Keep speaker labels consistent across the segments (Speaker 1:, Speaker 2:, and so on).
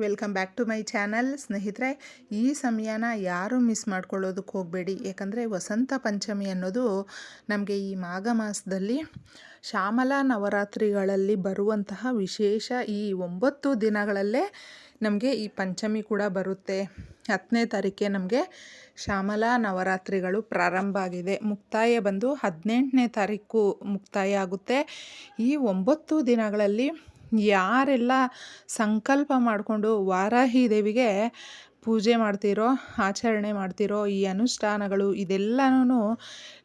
Speaker 1: Welcome back to my channel. ಸ್ನೇಹಿತರೆ, ಈ ಸಮಯನ ಯಾರೂ ಮಿಸ್ ಮಾಡ್ಕೊಳ್ಳೋದಕ್ಕೆ ಹೋಗಬೇಡಿ. ಯಾಕಂದರೆ ವಸಂತ ಪಂಚಮಿ ಅನ್ನೋದು ನಮಗೆ ಈ ಮಾಘ ಮಾಸದಲ್ಲಿ ಶ್ಯಾಮಲಾ ನವರಾತ್ರಿಗಳಲ್ಲಿ ಬರುವಂತಹ ವಿಶೇಷ ಈ ಒಂಬತ್ತು ದಿನಗಳಲ್ಲೇ ನಮಗೆ ಈ ಪಂಚಮಿ ಕೂಡ ಬರುತ್ತೆ. ಹತ್ತನೇ ತಾರೀಕೆ ನಮಗೆ ಶ್ಯಾಮಲಾ ನವರಾತ್ರಿಗಳು ಪ್ರಾರಂಭ ಆಗಿದೆ. ಮುಕ್ತಾಯ ಬಂದು ಹದಿನೆಂಟನೇ ತಾರೀಕು ಮುಕ್ತಾಯ ಆಗುತ್ತೆ. ಈ ಒಂಬತ್ತು ದಿನಗಳಲ್ಲಿ ಯಾರೆಲ್ಲ ಸಂಕಲ್ಪ ಮಾಡಿಕೊಂಡು ವಾರಾಹಿ ದೇವಿಗೆ ಪೂಜೆ ಮಾಡ್ತಿರೋ, ಆಚರಣೆ ಮಾಡ್ತಿರೋ ಈ ಅನುಷ್ಠಾನಗಳು ಇದೆಲ್ಲನೂ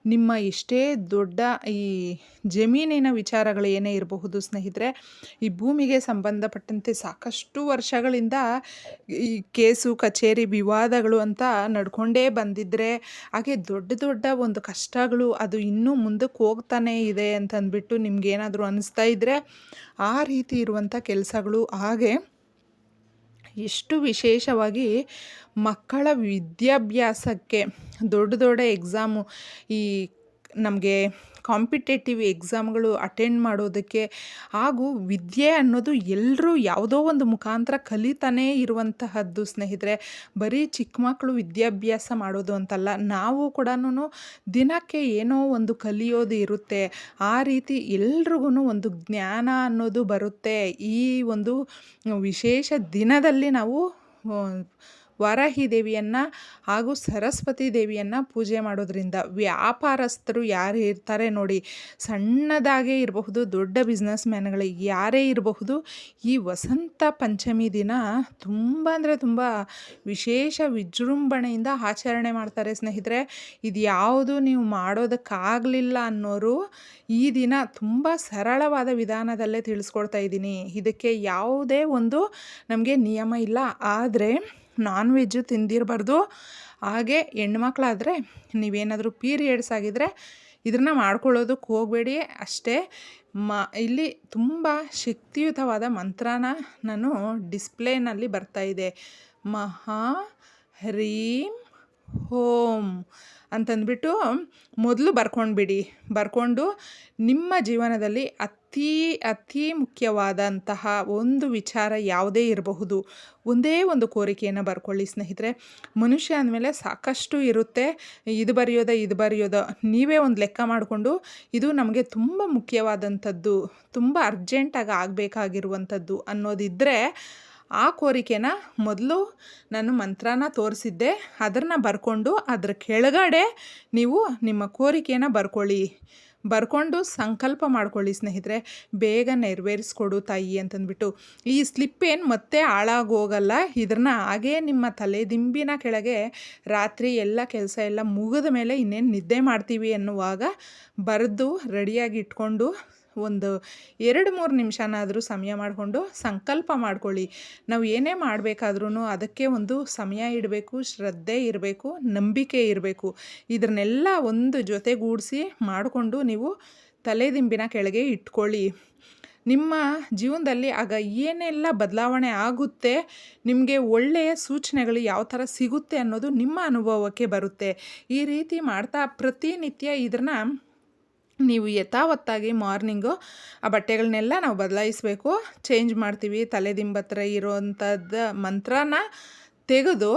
Speaker 1: ನಿಮ್ಮ ಎಷ್ಟೇ ದೊಡ್ಡ ಈ ಜಮೀನಿನ ವಿಚಾರಗಳು ಏನೇ ಇರಬಹುದು ಸ್ನೇಹಿತರೆ, ಈ ಭೂಮಿಗೆ ಸಂಬಂಧಪಟ್ಟಂತೆ ಸಾಕಷ್ಟು ವರ್ಷಗಳಿಂದ ಈ ಕೇಸು, ಕಚೇರಿ ವಿವಾದಗಳು ಅಂತ ನಡ್ಕೊಂಡೇ ಬಂದಿದ್ದರೆ ಹಾಗೆ ದೊಡ್ಡ ದೊಡ್ಡ ಒಂದು ಕಷ್ಟಗಳು ಅದು ಇನ್ನೂ ಮುಂದಕ್ಕೆ ಹೋಗ್ತಾನೇ ಇದೆ ಅಂತಂದ್ಬಿಟ್ಟು ನಿಮ್ಗೇನಾದರೂ ಅನಿಸ್ತಾ ಇದ್ದರೆ ಆ ರೀತಿ ಇರುವಂಥ ಕೆಲಸಗಳು ಹಾಗೆ ಎಷ್ಟು ವಿಶೇಷವಾಗಿ ಮಕ್ಕಳ ವಿದ್ಯಾಭ್ಯಾಸಕ್ಕೆ ದೊಡ್ಡ ದೊಡ್ಡ ಎಕ್ಸಾಮು ಈ ನಮಗೆ ಕಾಂಪಿಟೇಟಿವ್ ಎಕ್ಸಾಮ್ಗಳು ಅಟೆಂಡ್ ಮಾಡೋದಕ್ಕೆ ಹಾಗೂ ವಿದ್ಯೆ ಅನ್ನೋದು ಎಲ್ಲರೂ ಯಾವುದೋ ಒಂದು ಮುಖಾಂತರ ಕಲಿತಾನೇ ಇರುವಂತಹದ್ದು ಸ್ನೇಹಿತರೆ. ಬರೀ ಚಿಕ್ಕ ಮಕ್ಕಳು ವಿದ್ಯಾಭ್ಯಾಸ ಮಾಡೋದು ಅಂತಲ್ಲ, ನಾವು ಕೂಡ ದಿನಕ್ಕೆ ಏನೋ ಒಂದು ಕಲಿಯೋದು ಇರುತ್ತೆ. ಆ ರೀತಿ ಎಲ್ರಿಗೂ ಒಂದು ಜ್ಞಾನ ಅನ್ನೋದು ಬರುತ್ತೆ. ಈ ಒಂದು ವಿಶೇಷ ದಿನದಲ್ಲಿ ನಾವು ವಾರಾಹಿ ದೇವಿಯನ್ನು ಹಾಗೂ ಸರಸ್ವತಿ ದೇವಿಯನ್ನು ಪೂಜೆ ಮಾಡೋದ್ರಿಂದ ವ್ಯಾಪಾರಸ್ಥರು ಯಾರು ಇರ್ತಾರೆ ನೋಡಿ, ಸಣ್ಣದಾಗೇ ಇರಬಹುದು, ದೊಡ್ಡ ಬಿಸ್ನೆಸ್ ಮ್ಯಾನ್ಗಳಿಗೆ ಯಾರೇ ಇರಬಹುದು, ಈ ವಸಂತ ಪಂಚಮಿ ದಿನ ತುಂಬ ಅಂದರೆ ತುಂಬ ವಿಶೇಷ ವಿಜೃಂಭಣೆಯಿಂದ ಆಚರಣೆ ಮಾಡ್ತಾರೆ ಸ್ನೇಹಿತರೆ. ಇದು ಯಾವುದು ನೀವು ಮಾಡೋದಕ್ಕಾಗಲಿಲ್ಲ ಅನ್ನೋರು ಈ ದಿನ ತುಂಬ ಸರಳವಾದ ವಿಧಾನದಲ್ಲೇ ತಿಳಿಸ್ಕೊಡ್ತಾ ಇದ್ದೀನಿ. ಇದಕ್ಕೆ ಯಾವುದೇ ಒಂದು ನಮಗೆ ನಿಯಮ ಇಲ್ಲ. ಆದರೆ ನಾನ್ ವೆಜ್ಜು ತಿಂದಿರಬಾರ್ದು. ಹಾಗೆ ಹೆಣ್ಮಕ್ಳಾದರೆ ನೀವೇನಾದರೂ ಪೀರಿಯಡ್ಸ್ ಆಗಿದ್ದರೆ ಇದನ್ನು ಮಾಡ್ಕೊಳ್ಳೋದಕ್ಕೆ ಹೋಗಬೇಡಿ. ಅಷ್ಟೇ, ಮ, ಇಲ್ಲಿ ತುಂಬ ಶಕ್ತಿಯುತವಾದ ಮಂತ್ರನ ನಾನು ಡಿಸ್ಪ್ಲೇನಲ್ಲಿ ಬರ್ತಾಯಿದೆ ಮಹಾ ಹ್ರೀಂ ಹೋಂ. ಅಂತಂದ್ಬಿಟ್ಟು ಮೊದಲು ಬರ್ಕೊಂಡ್ಬಿಡಿ. ಬರ್ಕೊಂಡು ನಿಮ್ಮ ಜೀವನದಲ್ಲಿ ಅತೀ ಅತೀ ಮುಖ್ಯವಾದಂತಹ ಒಂದು ವಿಚಾರ ಯಾವುದೇ ಇರಬಹುದು. ಒಂದೇ ಒಂದು ಕೋರಿಕೆಯನ್ನು ಬರ್ಕೊಳ್ಳಿ ಸ್ನೇಹಿತರೆ. ಮನುಷ್ಯ ಅಂದಮೇಲೆ ಸಾಕಷ್ಟು ಇರುತ್ತೆ. ಇದು ಬರೆಯೋದ ಇದು ಬರೆಯೋದ, ನೀವೇ ಒಂದು ಲೆಕ್ಕ ಮಾಡಿಕೊಂಡು ಇದು ನಮಗೆ ತುಂಬ ಮುಖ್ಯವಾದಂಥದ್ದು, ತುಂಬ ಅರ್ಜೆಂಟಾಗಿ ಆಗಬೇಕಾಗಿರುವಂಥದ್ದು ಅನ್ನೋದಿದ್ದರೆ ಆ ಕೋರಿಕೆನ ಮೊದಲು ನಾನು ಮಂತ್ರನ ತೋರಿಸಿದ್ದೆ. ಅದನ್ನು ಬರ್ಕೊಂಡು ಅದ್ರ ಕೆಳಗಡೆ ನೀವು ನಿಮ್ಮ ಕೋರಿಕೆನ ಬರ್ಕೊಳ್ಳಿ. ಬರ್ಕೊಂಡು ಸಂಕಲ್ಪ ಮಾಡ್ಕೊಳ್ಳಿ ಸ್ನೇಹಿತರೆ. ಬೇಗ ನೆರವೇರಿಸ್ಕೊಡು ತಾಯಿ ಅಂತಂದ್ಬಿಟ್ಟು. ಈ ಸ್ಲಿಪ್ ಏನು ಮತ್ತೆ ಹಾಳಾಗೋಗಲ್ಲ. ಇದನ್ನ ಹಾಗೇ ನಿಮ್ಮ ತಲೆ ದಿಂಬಿನ ಕೆಳಗೆ ರಾತ್ರಿ ಎಲ್ಲ ಕೆಲಸ ಎಲ್ಲ ಮುಗಿದ ಮೇಲೆ ಇನ್ನೇನು ನಿದ್ದೆ ಮಾಡ್ತೀವಿ ಅನ್ನುವಾಗ ಬರೆದು ರೆಡಿಯಾಗಿ ಇಟ್ಕೊಂಡು ಒಂದು ಎರಡು ಮೂರು ನಿಮಿಷನಾದರೂ ಸಮಯ ಮಾಡಿಕೊಂಡು ಸಂಕಲ್ಪ ಮಾಡ್ಕೊಳ್ಳಿ. ನಾವು ಏನೇ ಮಾಡಬೇಕಾದ್ರೂ ಅದಕ್ಕೆ ಒಂದು ಸಮಯ ಇಡಬೇಕು, ಶ್ರದ್ಧೆ ಇರಬೇಕು, ನಂಬಿಕೆ ಇರಬೇಕು. ಇದನ್ನೆಲ್ಲ ಒಂದು ಜೊತೆಗೂಡಿಸಿ ಮಾಡಿಕೊಂಡು ನೀವು ತಲೆದಿಂಬಿನ ಕೆಳಗೆ ಇಟ್ಕೊಳ್ಳಿ. ನಿಮ್ಮ ಜೀವನದಲ್ಲಿ ಆಗ ಏನೆಲ್ಲ ಬದಲಾವಣೆ ಆಗುತ್ತೆ, ನಿಮಗೆ ಒಳ್ಳೆಯ ಸೂಚನೆಗಳು ಯಾವ ಥರ ಸಿಗುತ್ತೆ ಅನ್ನೋದು ನಿಮ್ಮ ಅನುಭವಕ್ಕೆ ಬರುತ್ತೆ. ಈ ರೀತಿ ಮಾಡ್ತಾ ಪ್ರತಿನಿತ್ಯ ಇದನ್ನು ನೀವು ಯಥಾವತ್ತಾಗಿ ಮಾರ್ನಿಂಗು ಆ ಬಟ್ಟೆಗಳನ್ನೆಲ್ಲ ನಾವು ಬದಲಾಯಿಸಬೇಕು, ಚೇಂಜ್ ಮಾಡ್ತೀವಿ ತಲೆದಿಂಬತ್ರ ಇರೋವಂಥದ್ದು ಮಂತ್ರನ ತೆಗೆದು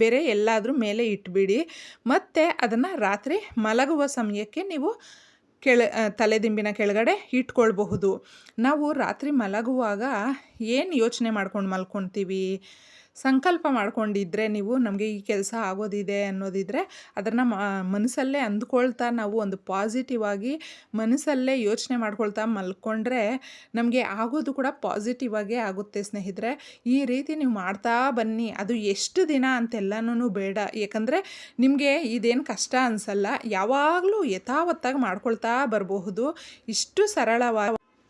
Speaker 1: ಬೇರೆ ಎಲ್ಲಾದರೂ ಮೇಲೆ ಇಟ್ಬಿಡಿ. ಮತ್ತು ಅದನ್ನು ರಾತ್ರಿ ಮಲಗುವ ಸಮಯಕ್ಕೆ ನೀವು ಕೆಳ ತಲೆದಿಂಬಿನ ಕೆಳಗಡೆ ಇಟ್ಕೊಳ್ಬಹುದು. ನಾವು ರಾತ್ರಿ ಮಲಗುವಾಗ ಏನು ಯೋಚನೆ ಮಾಡ್ಕೊಂಡು ಮಲ್ಕೊತೀವಿ? ಸಂಕಲ್ಪ ಮಾಡ್ಕೊಂಡಿದ್ರೆ ನೀವು ನಮಗೆ ಈ ಕೆಲಸ ಆಗೋದಿದೆ ಅನ್ನೋದಿದ್ರೆ ಅದನ್ನು ಮನಸ್ಸಲ್ಲೇ ಅಂದ್ಕೊಳ್ತಾ ನಾವು ಒಂದು ಪಾಸಿಟಿವ್ ಆಗಿ ಮನಸ್ಸಲ್ಲೇ ಯೋಚನೆ ಮಾಡ್ಕೊಳ್ತಾ ಮಲ್ಕೊಂಡ್ರೆ ನಮಗೆ ಆಗೋದು ಕೂಡ ಪಾಸಿಟಿವ್ ಆಗೇ ಆಗುತ್ತೆ ಸ್ನೇಹಿತರೆ. ಈ ರೀತಿ ನೀವು ಮಾಡ್ತಾ ಬನ್ನಿ. ಅದು ಎಷ್ಟು ದಿನ ಅಂತೆಲ್ಲನೂ ಬೇಡ. ಯಾಕಂದರೆ ನಿಮಗೆ ಇದೇನು ಕಷ್ಟ ಅನಿಸಲ್ಲ. ಯಾವಾಗಲೂ ಯಥಾವತ್ತಾಗಿ ಮಾಡ್ಕೊಳ್ತಾ ಬರಬಹುದು. ಇಷ್ಟು ಸರಳವಾಗಿ